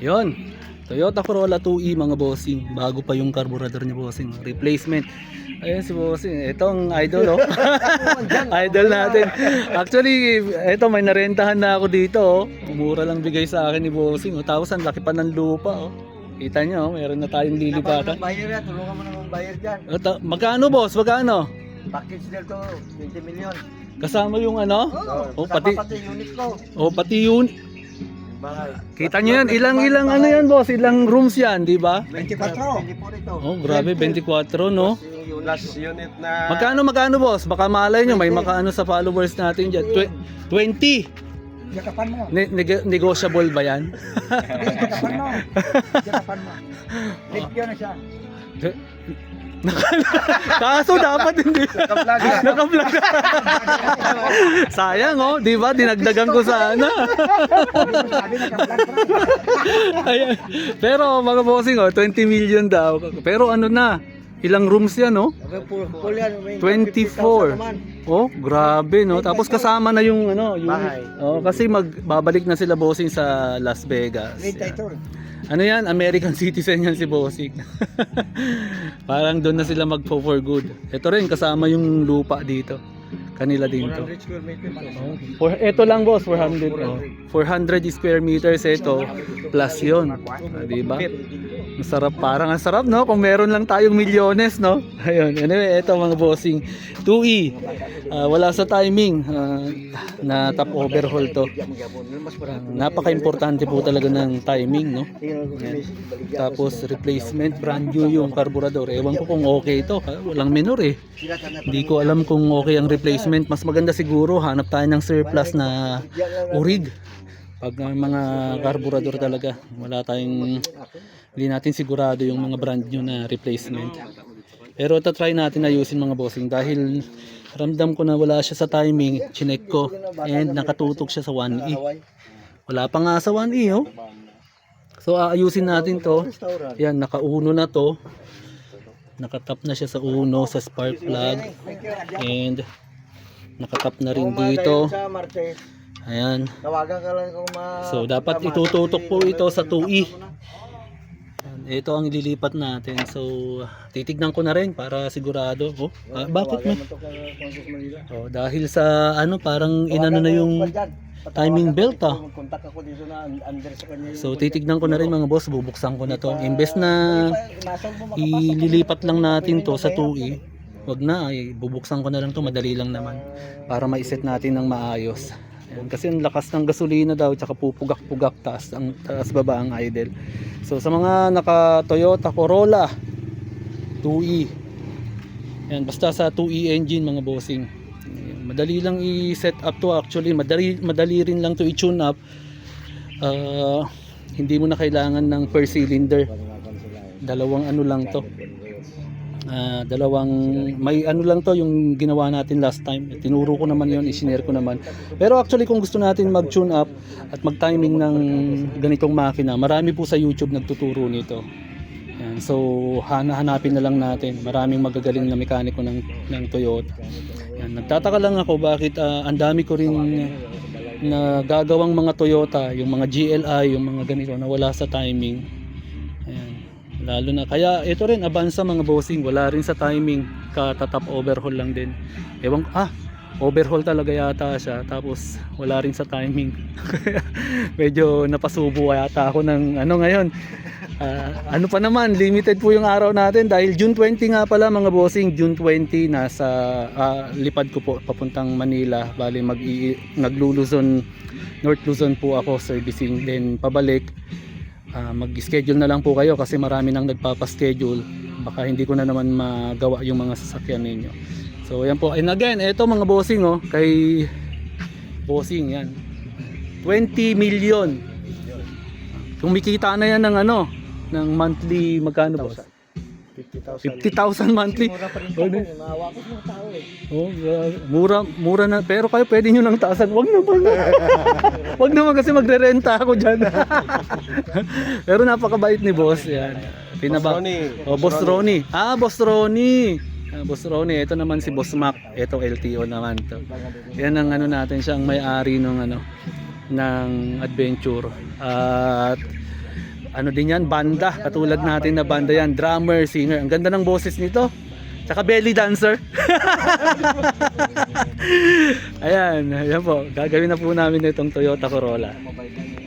Yon. Toyota Corolla 2E mga bossing. Bago pa yung carburetor niya bossing. Replacement. Ayan si bossing. Ito ang idol oh. idol natin. Actually, ito may narentahan na ako dito oh. Mura lang bigay sa akin ni bossing. Oh. Tapos ang laki pa ng lupa oh. Kita nyo, oh, meron na tayong lilipatan. Bayar yan, tulungan mo naman bayar dyan. Oh, ta- magkano boss? Magkano? Package deal to, 20 million. Kasama yung ano? Oh, Kasama pati- pati unit ko. O pati yun. Bahay. Kita nyo yan, ilang ilang ano yan boss? Ilang rooms yan, di ba? 24. 24 ito. Oh, grabe, 24 no? Yung unit. Na Magkano magkano boss? Baka malay nyo, may makaano sa followers natin dyan. Twe- 20. Jakapan mo. Ne- neg- negotiable ba yan? Jakapan mo. Jakapan mo. Thank you na siya. Kaso dapat hindi. Naka-vlog na. Naka-vlog. Sayang oh, di ba? Dinagdagan ko sana. Na ka-vlog Ayan. Pero mga bossing oh, 20 million daw. Pero ano na? Ilang rooms yan oh? Full, yan. may 24. 50,000 naman. Oh, grabe no. Tapos kasama na yung ano, yung Bahay. Oh, kasi magbabalik na sila bossing sa Las Vegas. Rent title. Ano yan? American citizen yan si Bossing. Parang doon na sila magpo for good. Ito rin kasama yung lupa dito. Kanila din to. 100 square meter pa. For, ito lang boss, 400. Oh. 400 square meters ito plus yun. Ah, di ba? Masarap, parang ang sarap no kung meron lang tayong milyones no. Ayun, anyway, ito mga bossing 2E. Ah, wala sa timing ah, na top overhaul to. Ah, napaka-importante po talaga ng timing no. Tapos replacement brand new yung carburetor. Ewan ko kung okay ito, ha? walang minor eh. Hindi ko alam kung okay ang replacement. Mas maganda siguro hanap tayo ng surplus na urig. Pag ang mga carburetor talaga, wala tayong hindi natin sigurado yung mga brand new na replacement. Pero ito try natin ayusin mga bossing dahil ramdam ko na wala siya sa timing, chinek ko and nakatutok siya sa 1E. Wala pa nga sa 1E oh. So aayusin natin to. Yan, nakauno na to. Nakatap na siya sa uno sa spark plug and nakatap na rin dito. Sa Martes, Ayan. tawagan ka lang kung ma... So dapat itututok po ito sa 2E. Ito ang ililipat natin. So titignan ko na rin para sigurado. Oh, ah, bakit may? Oh, dahil sa ano parang inano na yung timing belt ah. So titignan ko na rin mga boss, bubuksan ko na to. Imbes na ililipat lang natin to sa 2E, wag na, ay, bubuksan ko na lang to, madali lang naman para maiset natin ng maayos. Ayan, kasi ang lakas ng gasolina daw, tsaka pupugak-pugak taas, ang taas baba ang idle. So sa mga naka Toyota Corolla 2E, yan, basta sa 2E engine mga bossing. Ayan, Madali lang i-set up to actually, madali, madali rin lang to i-tune up. Ah, hindi mo na kailangan ng per cylinder. Dalawang ano lang to. Ah, dalawang may ano lang to yung ginawa natin last time. Tinuro ko naman yon, isinare ko naman. Pero actually kung gusto natin mag-tune up at mag-timing ng ganitong makina, marami po sa YouTube nagtuturo nito. Yan. So hanahanapin na lang natin. Maraming magagaling na mekaniko ng ng Toyota. Yan. Nagtataka lang ako bakit ah, ang dami ko rin na gagawang mga Toyota, yung mga GLI, yung mga ganito na wala sa timing. Ayan. Lalo na kaya ito rin Avanza mga bossing, wala rin sa timing, katatap overhaul lang din. Ewan ah, overhaul talaga yata siya tapos wala rin sa timing. Medyo napasubo yata ako ng ano ngayon. Ah, ano pa naman, limited po yung araw natin dahil June 20 nga pala mga bossing, June 20 nasa ah, lipad ko po papuntang Manila. Bali mag nagluluzon North Luzon po ako servicing then pabalik. Ah, mag-schedule na lang po kayo kasi marami nang nagpapa-schedule. Baka hindi ko na naman magawa yung mga sasakyan ninyo. So yan po. And again, eto mga bossing oh, kay bossing yan. 20 million. Kumikita na yan ng ano, ng monthly magkano boss? 50,000. 50,000 monthly. Mura pa rin di- eh. Mga tao eh. Oh, mura mura na pero kayo pwede niyo nang taasan. Wag naman. Wag naman kasi magrerenta ako diyan. pero napakabait ni boss yan. Pinaba Ronnie. Oh, Boss Ronnie. Ah, Boss Ronnie. Ah, Boss Ronnie, ito naman si Boss Mac. Ito LTO naman to. Yan ang ano natin siya, ang may-ari ng ano ng adventure. At ano din yan, banda. Katulad natin na banda yan. Drummer, singer. Ang ganda ng boses nito. Tsaka belly dancer. ayan, ayan po. Gagawin na po namin itong Toyota Corolla.